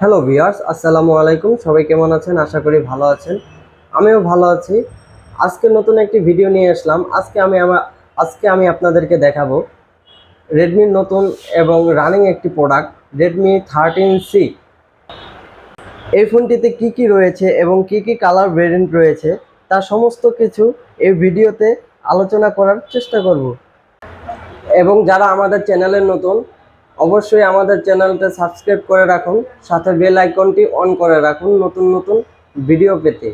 Hello viewers আসসালামু আলাইকুম। সবাই কেমন আছেন? আশা করি ভালো আছেন। আমিও ভালো আছি। আজকে নতুন একটি ভিডিও নিয়ে আসলাম। আজকে আমি আমার আজকে আমি আপনাদেরকে দেখাবো রেডমির নতুন এবং রানিং একটি প্রোডাক্ট রেডমি থার্টিন সি এই ফোনটিতে কি কি রয়েছে এবং কি কি কালার ভেরিয়েন্ট রয়েছে তার সমস্ত কিছু এই ভিডিওতে আলোচনা করার চেষ্টা করব। এবং যারা আমাদের চ্যানেলের নতুন অবশ্যই আমাদের চ্যানেলটা সাবস্ক্রাইব করে রাখুন, সাথে বেল আইকনটি অন করে রাখুন নতুন নতুন ভিডিও পেতে।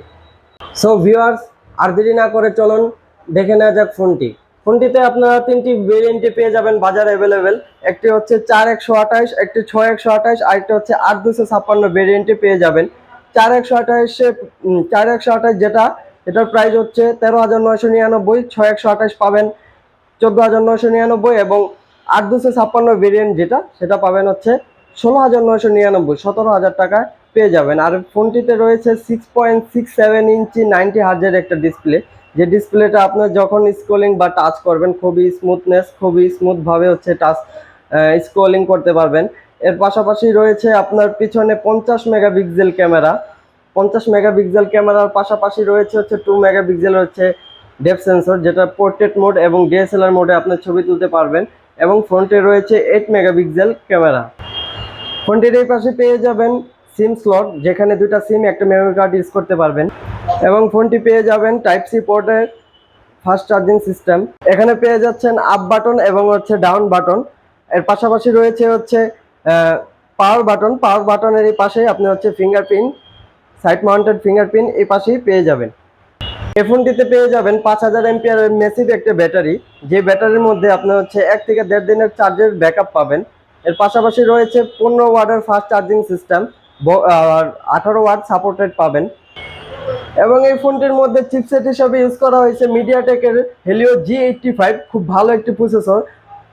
সো ভিউয়ার্স আর দেরি না করে চলুন, দেখে নেওয়া যাক ফোনটি। ফোনটিতে আপনারা তিনটি ভেরিয়েন্টে পেয়ে যাবেন বাজার অ্যাভেলেবেল একটি হচ্ছে চার একশো আঠাশ, একটি ছয় একশো আঠাশ, আর একটি হচ্ছে আট দুশো ছাপ্পান্ন ভেরিয়েন্টে পেয়ে যাবেন। চার একশো আঠাশে চার একশো আঠাশ যেটা, এটার প্রাইস হচ্ছে তেরো হাজার নয়শো নিরানব্বই, ছয় একশো আঠাশ পাবেন, চোদ্দ হাজার নয়শো নিরানব্বই এবং আট দুশো ছাপ্পান্ন ভেরিয়েন্ট যেটা, সেটা পাবেন হচ্ছে ষোলো হাজার নয়শো নিরানব্বই, সতেরো হাজার টাকায় পেয়ে যাবেন। আর ফোনটিতে রয়েছে six point six seven inch ninety হার্জের একটা ডিসপ্লে যে ডিসপ্লেটা আপনার যখন স্ক্রোলিং বা টাচ করবেন, খুবই স্মুথনেস খুবই স্মুথভাবে হচ্ছে টাচ স্ক্রোলিং করতে পারবেন। এর পাশাপাশি রয়েছে আপনার পিছনে পঞ্চাশ মেগাপিক্সেল ক্যামেরা। পঞ্চাশ মেগাপিক্সেল ক্যামেরার পাশাপাশি রয়েছে হচ্ছে টু মেগাপিক্সেল হচ্ছে ডেপ সেন্সর যেটা পোর্ট্রেট মোড এবং ডিএসএলআর মোডে আপনার ছবি তুলতে পারবেন। এবং ফ্রন্টে রয়েছে এইট মেগাপিক্সেল ক্যামেরা। ফোনটির এই পাশে পেয়ে যাবেন সিম স্লট যেখানে দুটা সিম একটা মেমোরি কার্ড ইউজ করতে পারবেন। এবং ফোনটি পেয়ে যাবেন টাইপ সি পোর্টের ফাস্ট চার্জিং সিস্টেম এখানে পেয়ে যাচ্ছেন আপ বাটন এবং হচ্ছে ডাউন বাটন এর পাশাপাশি রয়েছে হচ্ছে পাওয়ার বাটন পাওয়ার বাটনের এই পাশে আপনি হচ্ছে ফিঙ্গারপ্রিন্ট সাইড মাউন্টেড ফিঙ্গারপ্রিন্ট এই পাশেই পেয়ে যাবেন। এই ফোনটিতে পেয়ে যাবেন পাঁচ হাজার এমপিআর মেসিভ একটা ব্যাটারি। যে ব্যাটারির মধ্যে আপনার হচ্ছে এক থেকে দেড় দিনের চার্জের ব্যাকআপ পাবেন। এর পাশাপাশি রয়েছে পনেরো ওয়ার্ডের ফাস্ট চার্জিং সিস্টেম আর আঠারো ওয়ার্ড সাপোর্টেড পাবেন। এবং এই ফোনটির মধ্যে চিপসেট হিসাবে ইউজ করা হয়েছে মিডিয়াটেকের হেলিও জি এইটটি ফাইভ খুব ভালো একটি প্রসেসর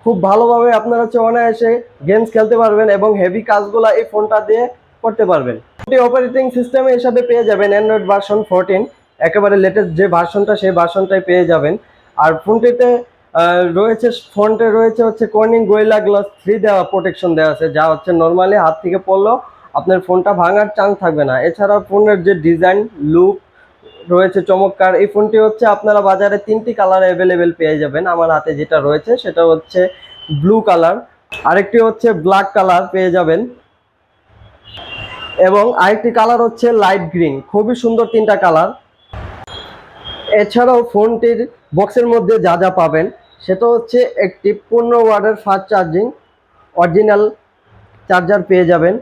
খুব ভালোভাবে আপনারা হচ্ছে অনায়াসে গেমস খেলতে পারবেন এবং হেভি কাজগুলো এই ফোনটা দিয়ে করতে পারবেন। ফোনটি অপারেটিং সিস্টেম হিসাবে পেয়ে যাবেন অ্যান্ড্রয়েড ভার্সন ফোরটিন একেবারে লেটেস্ট যে ভার্সনটা সেই ভার্সনটাই পেয়ে যাবেন। আর ফোনটিতে রয়েছে ফ্রন্টে রয়েছে হচ্ছে কর্নিং গোয়েলা গ্লাস থ্রি দেওয়া প্রোটেকশন দেওয়া আছে, যা হচ্ছে নর্মালি হাত থেকে পড়লেও আপনার ফোনটা ভাঙার চান্স থাকবে না। এছাড়া ফোনের যে ডিজাইন লুক রয়েছে চমৎকার। এই ফোনটি হচ্ছে আপনারা বাজারে তিনটি কালার অ্যাভেলেবেল পেয়ে যাবেন। আমার হাতে যেটা রয়েছে, সেটা হচ্ছে ব্লু কালার আরেকটি হচ্ছে ব্ল্যাক কালার পেয়ে যাবেন। এবং আরেকটি কালার হচ্ছে লাইট গ্রিন খুবই সুন্দর তিনটা কালার এছাড়াও ফোনটির বক্সের মধ্যে যা যা পাবেন, সেটা হচ্ছে একটি পূর্ণ ওয়ার্ডের ফাস্ট চার্জিং অরিজিনাল চার্জার পেয়ে যাবেন।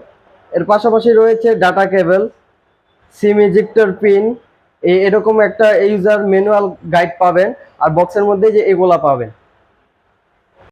এর পাশাপাশি রয়েছে data cable SIM ejector pin এরকম একটা ইউজার ম্যানুয়াল গাইড পাবেন, আর বক্সের মধ্যে যে এগুলা পাবেন।